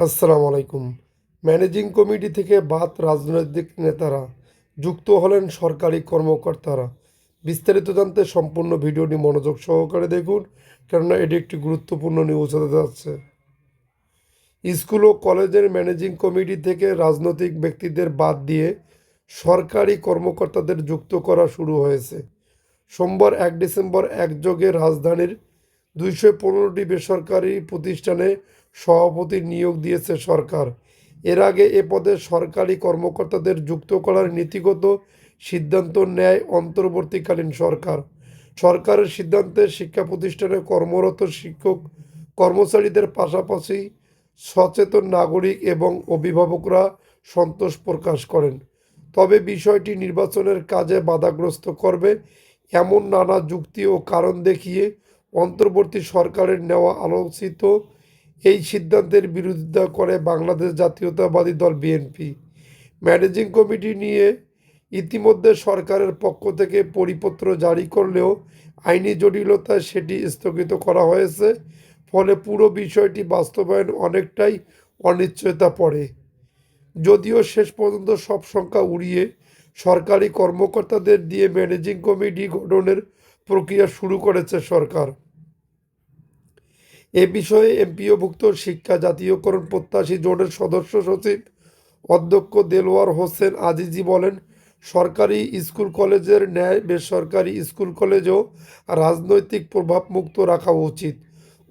আসসালামু আলাইকুম। Managing committee থেকে বাদ রাজনৈতিক নেতারা যুক্ত হলেন সরকারি কর্মকর্তারা। বিস্তারিত জানতে সম্পূর্ণ ভিডিওটি মনোযোগ সহকারে দেখুন, কেননা এটি একটি গুরুত্বপূর্ণ নিউজ হতে যাচ্ছে। স্কুল ও কলেজের ম্যানেজিং কমিটি থেকে রাজনৈতিক ব্যক্তিদের বাদ দিয়ে সরকারি কর্মকর্তাদের যুক্ত করা শুরু হয়েছে। সোমবার এক ডিসেম্বর একযোগে রাজধানীর দুইশো পনেরোটি বেসরকারি প্রতিষ্ঠানে সভাপতি নিয়োগ দিয়েছে সরকার। এর আগে এ পদে সরকারি কর্মকর্তাদের যুক্ত করার নীতিগত সিদ্ধান্ত নেয় অন্তর্বর্তীকালীন সরকার। সরকারের সিদ্ধান্তে শিক্ষা প্রতিষ্ঠানে কর্মরত শিক্ষক কর্মচারীদের পাশাপাশি সচেতন নাগরিক এবং অভিভাবকরা সন্তোষ প্রকাশ করেন। তবে বিষয়টি নির্বাচনের কাজে বাধাগ্রস্ত করবে এমন নানা যুক্তি ও কারণ দেখিয়ে অন্তর্বর্তী সরকারের নেওয়া আলোচিত এই সিদ্ধান্তের বিরোধিতা করে বাংলাদেশ জাতীয়তাবাদী দল বিএনপি। ম্যানেজিং কমিটি নিয়ে ইতিমধ্যে সরকারের পক্ষ থেকে পরিপত্র জারি করলেও আইনি জটিলতায় সেটি স্থগিত করা হয়েছে, ফলে পুরো বিষয়টি বাস্তবায়ন অনেকটাই অনিশ্চয়তা পড়ে। যদিও শেষ পর্যন্ত সব সংখ্যা উড়িয়ে সরকারি কর্মকর্তাদের দিয়ে ম্যানেজিং কমিটি গঠনের প্রক্রিয়া শুরু করেছে সরকার। এ বিষয়ে এমপিওভুক্ত শিক্ষা জাতীয়করণ প্রত্যাশী জোটের সদস্য সচিব অধ্যক্ষ দেলোয়ার হোসেন আজিজি বলেন, সরকারি স্কুল কলেজের ন্যায় বেসরকারি স্কুল কলেজও রাজনৈতিক প্রভাবমুক্ত রাখা উচিত।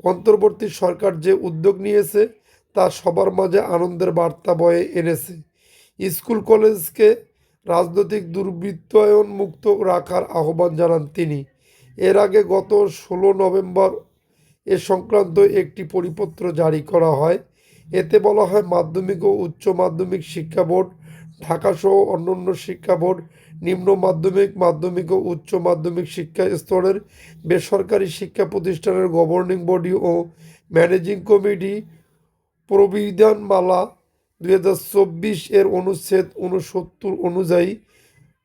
অন্তর্বর্তী সরকার যে উদ্যোগ নিয়েছে, তা সবার মাঝে আনন্দের বার্তা বয়ে এনেছে। স্কুল কলেজকে রাজনৈতিক দুর্বৃত্তায়ন মুক্ত রাখার আহ্বান জানান তিনি। এর আগে গত ষোলো নভেম্বর এ সংক্রান্ত একটি পরিপত্র জারি করা হয়। এতে বলা হয়, মাধ্যমিক ও উচ্চ মাধ্যমিক শিক্ষা বোর্ড ঢাকাসহ অন্যান্য শিক্ষা বোর্ড, নিম্ন মাধ্যমিক মাধ্যমিক ও উচ্চ মাধ্যমিক শিক্ষা স্তরের বেসরকারি শিক্ষা প্রতিষ্ঠানের গভর্নিং বডি ও ম্যানেজিং কমিটি প্রবিধানমালা দুই হাজার চব্বিশ এর অনুচ্ছেদ উনসত্তর অনুযায়ী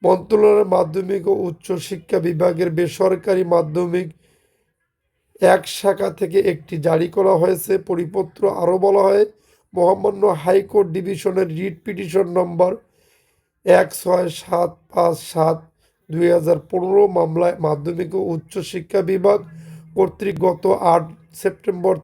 মন্ত্রণালয়ের মাধ্যমিক ও উচ্চ শিক্ষা বিভাগের বেসরকারি মাধ্যমিক এক শাখা থেকে একটি জারি করা হয়েছে। পরিপত্র আরও বলা হয়, মহামান্য হাইকোর্ট ডিভিশনের রিট পিটিশন নম্বর এক ছয় সাত পাঁচ সাত দুই হাজার পনেরো মামলায় মাধ্যমিক ও উচ্চশিক্ষা বিভাগ কর্তৃক গত আট সেপ্টেম্বর